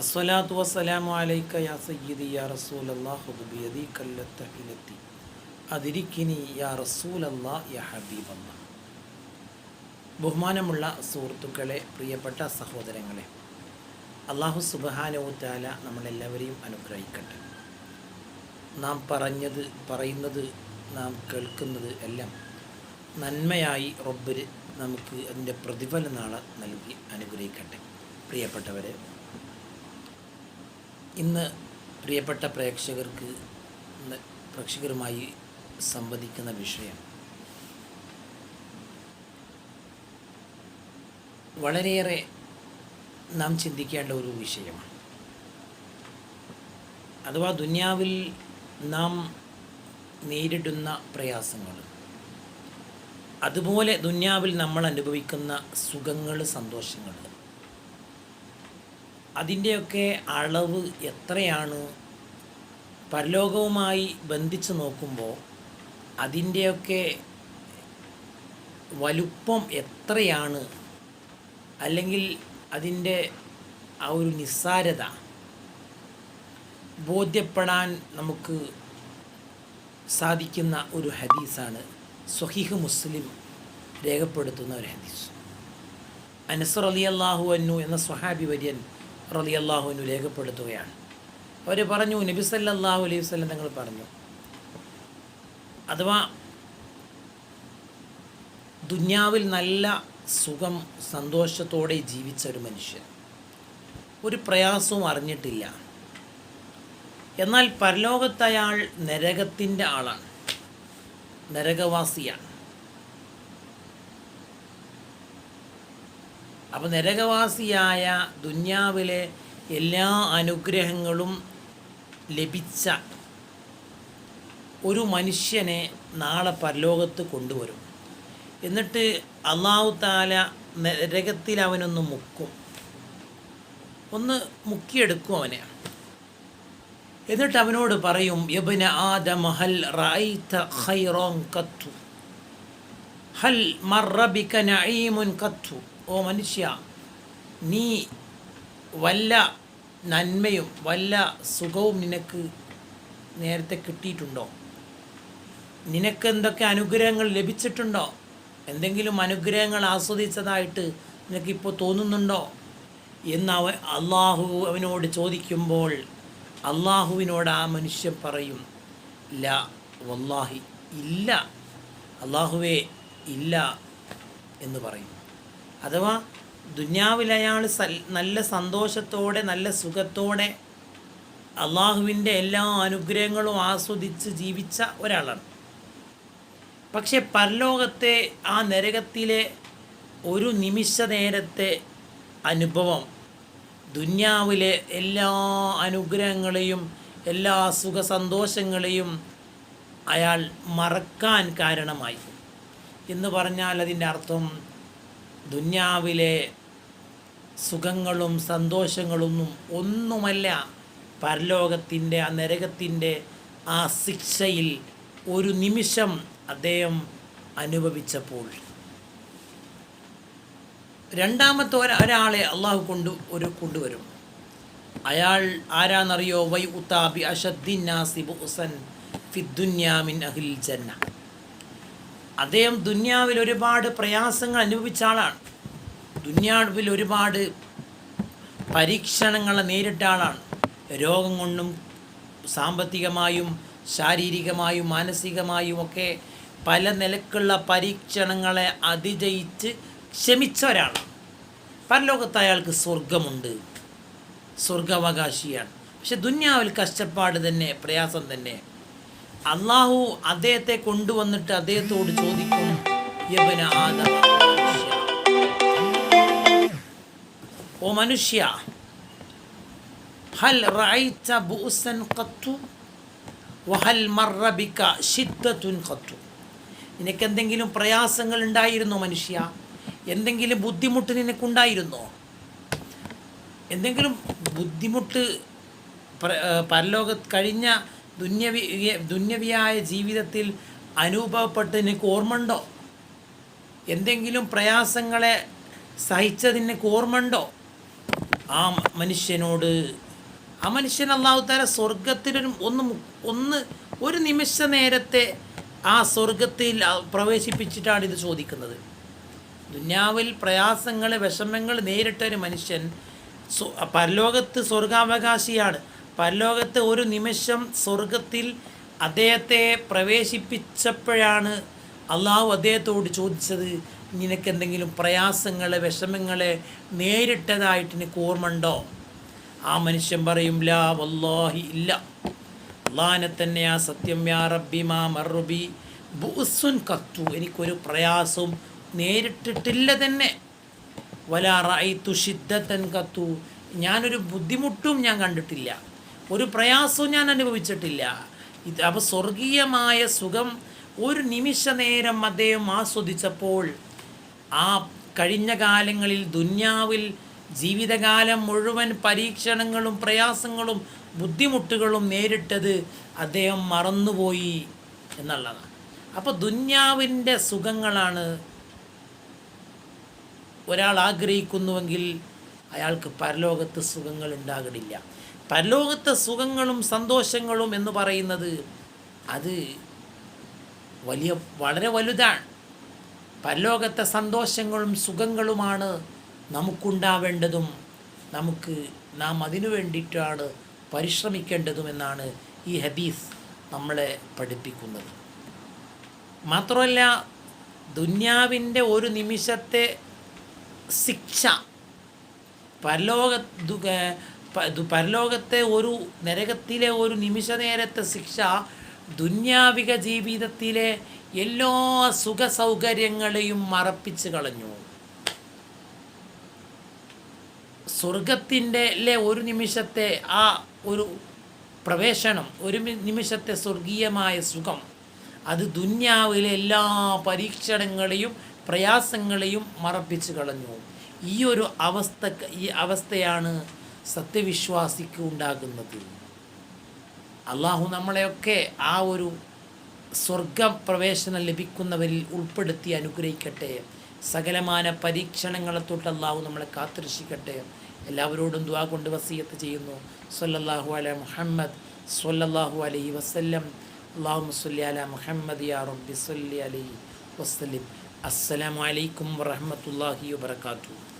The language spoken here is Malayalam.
അസ്വലാത്തു വസ്സലാമു അലൈക്ക യാ സയ്യിദി യാ റസൂൽ അള്ളാഹുബിയതി കല്ലത്ത ഇലത്തി അതിരിക്കിനി യാ റസൂൽ അള്ളാ യാ ഹബീബല്ല. ബഹുമാനമുള്ള സുഹൃത്തുക്കളെ പ്രിയപ്പെട്ട സഹോദരങ്ങളെ അള്ളാഹു സുബഹാനവുത്താല നമ്മളെല്ലാവരെയും അനുഗ്രഹിക്കട്ടെ. നാം പറഞ്ഞത് പറയുന്നത് നാം കേൾക്കുന്നത് എല്ലാം നന്മയായി റബ്ബിൽ നമുക്ക് അതിന്റെ പ്രതിഫല നാളെ നൽകി അനുഗ്രഹിക്കട്ടെ. പ്രിയപ്പെട്ടവരെ ഇന്ന് പ്രിയപ്പെട്ട പ്രേക്ഷകർക്ക് പ്രേക്ഷകരുമായി സംവദിക്കുന്ന വിഷയം വളരെയേറെ നാം ചിന്തിക്കേണ്ട ഒരു വിഷയമാണ്. അഥവാ ദുന്യാവിൽ നാം നേരിടുന്ന പ്രയാസങ്ങൾ അതുപോലെ ദുന്യാവിൽ നമ്മൾ അനുഭവിക്കുന്ന സുഖങ്ങൾ സന്തോഷങ്ങൾ അതിന്റെയൊക്കെ അളവ് എത്രയാണ്? പരലോകവുമായി ബന്ധിച്ച് നോക്കുമ്പോൾ അതിന്റെയൊക്കെ വലുപ്പം എത്രയാണ്? അല്ലെങ്കിൽ അതിന്റെ ആ ഒരു നിസ്സാരത ബോധ്യപ്പെടാൻ നമുക്ക് സാധിക്കുന്ന ഒരു ഹദീസാണ്. സ്വഹീഹ് മുസ്ലിം രേഖപ്പെടുത്തുന്ന ഒരു ഹദീസ്. അനസർ അലി അള്ളാഹു അന്നു എന്ന സ്വഹാബി വര്യൻ റലി അള്ളാഹുവിനു രേഖപ്പെടുത്തുകയാണ്. അവർ പറഞ്ഞു നബി സല്ലല്ലാഹു അലൈഹി വസല്ലം നിങ്ങൾ പറഞ്ഞു അഥവാ ദുന്യാവിൽ നല്ല സുഖം സന്തോഷത്തോടെ ജീവിച്ച ഒരു മനുഷ്യൻ ഒരു പ്രയാസവും അറിഞ്ഞിട്ടില്ല. എന്നാൽ പരലോകത്തയാൾ നരകത്തിന്റെ ആളാണ് നരകവാസിയാണ്. അപ്പോൾ നരകവാസിയായ ദുന്യാവിലെ എല്ലാ അനുഗ്രഹങ്ങളും ലഭിച്ച ഒരു മനുഷ്യനെ നാളെ പരലോകത്ത് കൊണ്ടുവരും. എന്നിട്ട് അള്ളാഹു താല നരകത്തിൽ അവനൊന്ന് മുക്കും. ഒന്ന് മുക്കിയെടുക്കും അവനെ. എന്നിട്ട് അവനോട് പറയും യബന ആദമ ഹൽ റഅയ്ത ഖൈറൻ കത്തു. ഹൽ മറബിക നഈമുൻ കത്തു. ഓ മനുഷ്യ നീ വല്ല നന്മയും വല്ല സുഖവും നിനക്ക് നേരത്തെ കിട്ടിയിട്ടുണ്ടോ? നിനക്ക് എന്തൊക്കെ അനുഗ്രഹങ്ങൾ ലഭിച്ചിട്ടുണ്ടോ? എന്തെങ്കിലും അനുഗ്രഹങ്ങൾ ആസ്വദിച്ചതായിട്ട് നിനക്കിപ്പോൾ തോന്നുന്നുണ്ടോ? എന്ന് അവ അള്ളാഹു അവനോട് ചോദിക്കുമ്പോൾ അള്ളാഹുവിനോട് ആ മനുഷ്യൻ പറയും ല വല്ലാഹി ഇല്ല. അള്ളാഹുവേ ഇല്ല എന്ന് പറയും. അഥവാ ദുന്യാവിൽ അയാൾ നല്ല സന്തോഷത്തോടെ നല്ല സുഖത്തോടെ അള്ളാഹുവിന്റെ എല്ലാ അനുഗ്രഹങ്ങളും ആസ്വദിച്ച് ജീവിച്ച ഒരാളാണ്. പക്ഷെ പരലോകത്തെ ആ നരകത്തിലെ ഒരു നിമിഷ നേരത്തെ അനുഭവം ദുന്യാവിലെ എല്ലാ അനുഗ്രഹങ്ങളെയും എല്ലാ സുഖ സന്തോഷങ്ങളെയും അയാൾ മറക്കാൻ കാരണമായി. എന്ന് പറഞ്ഞാൽ അതിന്റെ അർത്ഥം ദുന്യാവിലെ സുഖങ്ങളും സന്തോഷങ്ങളൊന്നും ഒന്നുമല്ല പരലോകത്തിന്റെ ആ നരകത്തിന്റെ ആ ശിക്ഷയിൽ ഒരു നിമിഷം അദ്ദേഹം അനുഭവിച്ചപ്പോൾ. രണ്ടാമത്തെ ഒരാളെ അള്ളാഹു കൊണ്ട് ഒരു കൊണ്ടുവരും. അയാൾ ആരാന്നറിയോ? വൈ ഉത്താബി അഷദ്ദിൻ നാസിബ് ഹുസൻ ഫിദ്ദുന്യാമിൻ അഹിൽ ജന്ന. അദ്ദേഹം ദുന്യാവിൽ ഒരുപാട് പ്രയാസങ്ങൾ അനുഭവിച്ച ആളാണ്. ദുന്യാവിൽ ഒരുപാട് പരീക്ഷണങ്ങളെ നേരിട്ട ആളാണ്. രോഗം കൊണ്ടും സാമ്പത്തികമായും ശാരീരികമായും മാനസികമായും ഒക്കെ പല നിലക്കുള്ള പരീക്ഷണങ്ങളെ അതിജയിച്ച് ക്ഷമിച്ച ഒരാളാണ്. പരലോകത്ത് അയാൾക്ക് സ്വർഗമുണ്ട് സ്വർഗാവകാശിയാണ് പക്ഷെ ദുന്യാവിൽ കഷ്ടപ്പാട് തന്നെ പ്രയാസം തന്നെ അള്ളാഹു അദ്ദേഹത്തെ കൊണ്ടുവന്നിട്ട് അദ്ദേഹത്തോട് ചോദിക്കും യവന ആദമ ഓ മനുഷ്യ ഹൽ റഅയ്ത ബുഅസൻ ഖത്തു വഹൽ മറബിക്ക ഷിദ്ദത്തുൻ ഖത്തു. നിനക്കെന്തെങ്കിലും പ്രയാസങ്ങൾ ഉണ്ടായിരുന്നോ മനുഷ്യ? എന്തെങ്കിലും ബുദ്ധിമുട്ട് നിനക്കുണ്ടായിരുന്നോ? എന്തെങ്കിലും ബുദ്ധിമുട്ട് പ്ര- പരലോക കഴിഞ്ഞ ദുന്യവി ദുന്യവിയായ ജീവിതത്തിൽ അനുഭവപ്പെട്ട് നിനക്ക് ഓർമ്മയുണ്ടോ? എന്തെങ്കിലും പ്രയാസങ്ങളെ സഹിച്ചത് നിനക്ക് ഓർമ്മയുണ്ടോ? ആ മനുഷ്യനോട് ആ മനുഷ്യൻ അള്ളാഹു താല സ്വർഗത്തിലൊരു ഒന്ന് ഒന്ന് ഒരു നിമിഷ നേരത്തെ ആ സ്വർഗത്തിൽ പ്രവേശിപ്പിച്ചിട്ടാണ് ഇത് ചോദിക്കുന്നത്. ദുന്യാവിൽ പ്രയാസങ്ങൾ വിഷമങ്ങൾ നേരിട്ട ഒരു മനുഷ്യൻ പരലോകത്ത് സ്വർഗാവകാശിയാണ്. പരലോകത്ത് ഒരു നിമിഷം സ്വർഗത്തിൽ അദ്ദേഹത്തെ പ്രവേശിപ്പിച്ചപ്പോഴാണ് അള്ളാഹു അദ്ദേഹത്തോട് ചോദിച്ചത് നിനക്ക് എന്തെങ്കിലും പ്രയാസങ്ങൾ വിഷമങ്ങളെ നേരിട്ടതായിട്ട് നിനക്ക് ഓർമ്മയുണ്ടോ? ആ മനുഷ്യൻ പറയും ലാ വല്ലാഹി ഇല്ല. അള്ളാഹിനെ തന്നെ ആ സത്യം. യാ റബ്ബി മാ മറുബി ബുസുൻ കത്തു. എനിക്കൊരു പ്രയാസവും നേരിട്ടിട്ടില്ല തന്നെ. വലാ വലാറായി തുഷിദ്ധത്തൻ കത്തു. ഞാനൊരു ബുദ്ധിമുട്ടും ഞാൻ കണ്ടിട്ടില്ല. ഒരു പ്രയാസവും ഞാൻ അനുഭവിച്ചിട്ടില്ല. ഇത് അപ്പോൾ സ്വർഗീയമായ സുഖം ഒരു നിമിഷ നേരം അദ്ദേഹം ആസ്വദിച്ചപ്പോൾ ആ കഴിഞ്ഞ കാലങ്ങളിൽ ദുന്യാവിൽ ജീവിതകാലം മുഴുവൻ പരീക്ഷണങ്ങളും പ്രയാസങ്ങളും ബുദ്ധിമുട്ടുകളും നേരിട്ടത് അദ്ദേഹം മറന്നുപോയി എന്നുള്ളതാണ്. അപ്പോൾ ദുന്യാവിന്റെ സുഖങ്ങളാണ് ഒരാൾ ആഗ്രഹിക്കുന്നുവെങ്കിൽ അയാൾക്ക് പരലോകത്ത് സുഖങ്ങൾ ഉണ്ടാകണില്ല. പരലോകത്തെ സുഖങ്ങളും സന്തോഷങ്ങളും എന്ന് പറയുന്നത് അത് വലിയ വളരെ വലുതാണ്. പരലോകത്തെ സന്തോഷങ്ങളും സുഖങ്ങളുമാണ് നമുക്കുണ്ടാവേണ്ടതും നമുക്ക് നാം അതിനു വേണ്ടിയിട്ടാണ് പരിശ്രമിക്കേണ്ടതുമെന്നാണ് ഈ ഹദീസ് നമ്മളെ പഠിപ്പിക്കുന്നത്. മാത്രമല്ല ദുന്യാവിന്റെ ഒരു നിമിഷത്തെ ശിക്ഷ പരലോക പരലോകത്തെ ഒരു നരകത്തിലെ ഒരു നിമിഷ നേരത്തെ ശിക്ഷ ദുന്യാവിക ജീവിതത്തിലെ എല്ലാ സുഖ സൗകര്യങ്ങളെയും മറപ്പിച്ച് കളഞ്ഞു. സ്വർഗത്തിന്റെ ഒരു നിമിഷത്തെ ആ ഒരു പ്രവേശനം ഒരു നിമിഷത്തെ സ്വർഗീയമായ സുഖം അത് ദുന്യാവിലെ എല്ലാ പരീക്ഷണങ്ങളെയും പ്രയാസങ്ങളെയും മറപ്പിച്ച് കളഞ്ഞു. ഈ ഒരു അവസ്ഥ ഈ അവസ്ഥയാണ് സത്യവിശ്വാസിക്ക് ഉണ്ടാകുന്നത് അള്ളാഹു നമ്മളെയൊക്കെ ആ ഒരു സ്വർഗപ്രവേശനം ലഭിക്കുന്നവരിൽ ഉൾപ്പെടുത്തി അനുഗ്രഹിക്കട്ടെ. സകലമാന പരീക്ഷണങ്ങളെ തൊട്ട് അള്ളാഹു നമ്മളെ കാത്തുരക്ഷിക്കട്ടെ. എല്ലാവരോടും ദ്വാ കൊണ്ട് വസീയത്ത് ചെയ്യുന്നു. സൊല്ലാഹു അല മുഹമ്മദ് സൊല്ലാഹു അലൈഹി വസല്ലം. അള്ളാഹു സല്ലി അല മുഹമ്മദ് യാ റബ്ബി സല്ലി അലൈഹി വസല്ലിം. അസ്സലാമു അലൈക്കും വറഹ്മത്തുള്ളാഹി വബറകാതുഹു.